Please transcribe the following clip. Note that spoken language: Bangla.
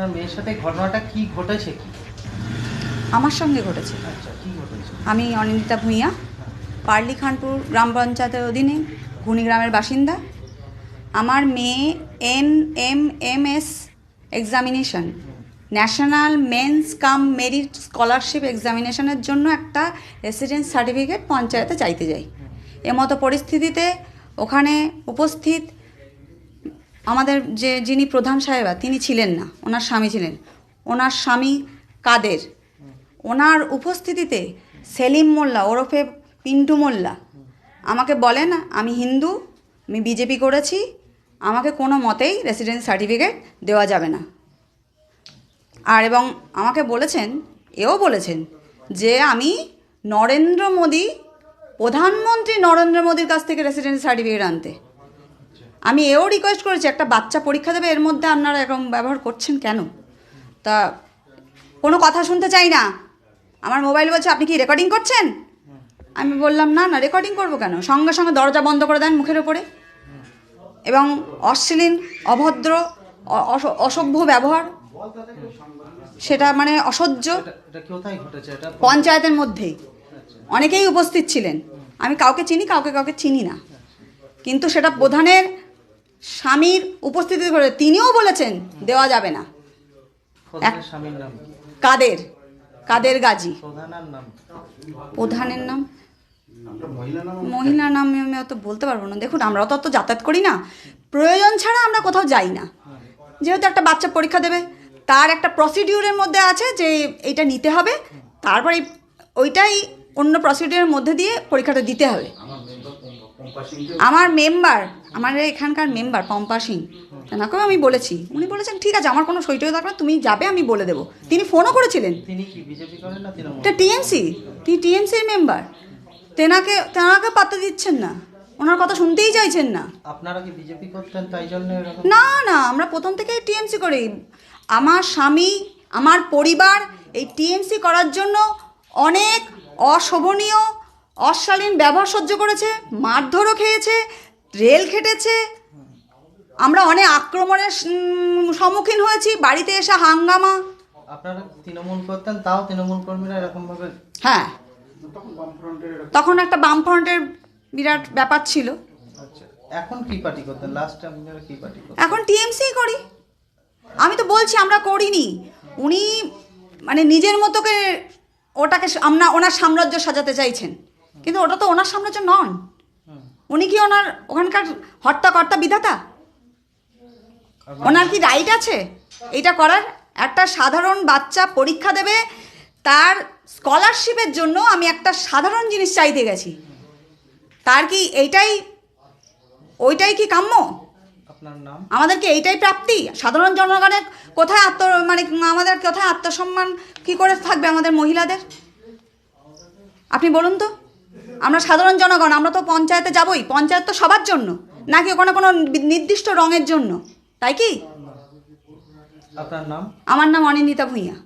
আপনার মেয়ের সাথে ঘটনাটা কি ঘটেছে কি? আমার সঙ্গে ঘটেছে। আচ্ছা কি ঘটেছে? আমি অনিন্দিতা ভূঁইয়া পার্লি খানপুর গ্রাম পঞ্চায়েতের অধীনে ঘুনিগ্রামের বাসিন্দা। আমার মেয়ে N M M S examination national means cum merit scholarship এক্সামিনেশনের জন্য একটা রেসিডেন্স সার্টিফিকেট পঞ্চায়েতে চাইতে যাই। এমতো পরিস্থিতিতে ওখানে উপস্থিত আমাদের যে যিনি প্রধান সাহেবা, তিনি ছিলেন না, ওনার স্বামী ছিলেন। ওনার স্বামী কাদের? ওনার উপস্থিতিতে সেলিম মোল্লা, ওরফে পিন্টু মোল্লা, আমাকে বলেন আমি হিন্দু, আমি বিজেপি করেছি, আমাকে কোনো মতেই রেসিডেন্স সার্টিফিকেট দেওয়া যাবে না। আর এবং আমাকে বলেছেন, এও বলেছেন যে আমি নরেন্দ্র মোদী, প্রধানমন্ত্রী নরেন্দ্র মোদীর কাছ থেকে রেসিডেন্স সার্টিফিকেট আনতে। আমি এও রিকোয়েস্ট করেছি, একটা বাচ্চা পরীক্ষা দেবে, এর মধ্যে আপনারা এরকম ব্যবহার করছেন কেন? তা কোনো কথা শুনতে চাই না। আমার মোবাইল বলছে, আপনি কি রেকর্ডিং করছেন? আমি বললাম, না না রেকর্ডিং করব কেন? সঙ্গে সঙ্গে দরজা বন্ধ করে দেন মুখের ওপরে এবং অশ্লীল, অভদ্র অস- অসভ্য ব্যবহার, সেটা মানে অসহ্য। পঞ্চায়েতের মধ্যেই। অনেকেই উপস্থিত ছিলেন। আমি কাউকে চিনি, কাউকে কাউকে চিনি না। কিন্তু সেটা প্রধানের স্বামীর উপস্থিতি করে তিনিও বলেছেন দেওয়া যাবে না। কাদের? কাদের গাজী? প্রধানের নাম? প্রধানের নাম? মহিলার নাম? আমি অত বলতে পারব না। দেখুন আমরা তো অত যাতায়াত করি না। প্রয়োজন ছাড়া আমরা কোথাও যাই না। যেহেতু একটা বাচ্চা পরীক্ষা দেবে তার একটা প্রসিডিউরের মধ্যে আছে যে এইটা নিতে হবে। তারপরে ওইটাই অন্য প্রসিডিউরের মধ্যে দিয়ে পরীক্ষাটা দিতে হবে। আমার মেম্বার আমার এখানকার মেম্বার পম্পা সিং তেনাকেও আমি বলেছি। উনি বলেছেন ঠিক আছে আমার কোনো সইটই থাকবে তুমি যাবে আমি বলে দেবো। তিনি ফোনও করেছিলেন। এটা টিএমসি তিনি টিএমসির মেম্বার তেনাকে তেনাকে পাত্তা দিচ্ছেন না। ওনার কথা শুনতেই চাইছেন না। আপনারা কি বিজেপি করতেন তাই জন্য না না আমরা প্রথম থেকেই টিএমসি করি। আমার স্বামী আমার পরিবার এই টিএমসি করার জন্য অনেক অশোভনীয় অশালীন ব্যবহার সহ্য করেছে মারধরও খেয়েছে রেল খেটেছে আমরা অনেক আক্রমণের সম্মুখীন হয়েছি বাড়িতে এসে হাঙ্গামা। আপনারা তৃণমূল করতেন তাও তৃণমূল কর্মীরা এরকম ভাবে হ্যাঁ। তখন একটা বামফ্রন্টের বিরাট ব্যাপার ছিল। আচ্ছা এখন কি পার্টি করতেন? লাস্ট আপনারা কি পার্টি করতেন? এখন টিএমসি করি। আমি তো বলছি আমরা করিনি। উনি মানে নিজের মতো করে ওটাকে আমরা ওনার সাম্রাজ্য সাজাতে চাইছেন। কিন্তু ওটা তো ওনার সামনে সাম্রাজ্য নন। উনি কি ওনার ওখানকার হর্তাকর্তা বিধাতা? ওনার কি রাইট আছে? এটা করার একটা সাধারণ বাচ্চা পরীক্ষা দেবে তার স্কলারশিপের জন্য আমি একটা সাধারণ জিনিস চাইতে গেছি। তার কি এইটাই ওইটাই কি কাম্য? আমাদেরকে এইটাই প্রাপ্তি? সাধারণ জনগণের কোথায় আত্ম মানে আমাদের কোথায় আত্মসম্মান কি করে থাকবে আমাদের মহিলাদের? আপনি বলুন তো। আমরা সাধারণ জনগণ আমরা তো পঞ্চায়েতে যাবই পঞ্চায়েত তো সবার জন্য নাকি ওখানে কোনো নির্দিষ্ট রঙের জন্য? তাই কি? আপনার নাম? আমার নাম অনিন্দিতা ভূঁইয়া।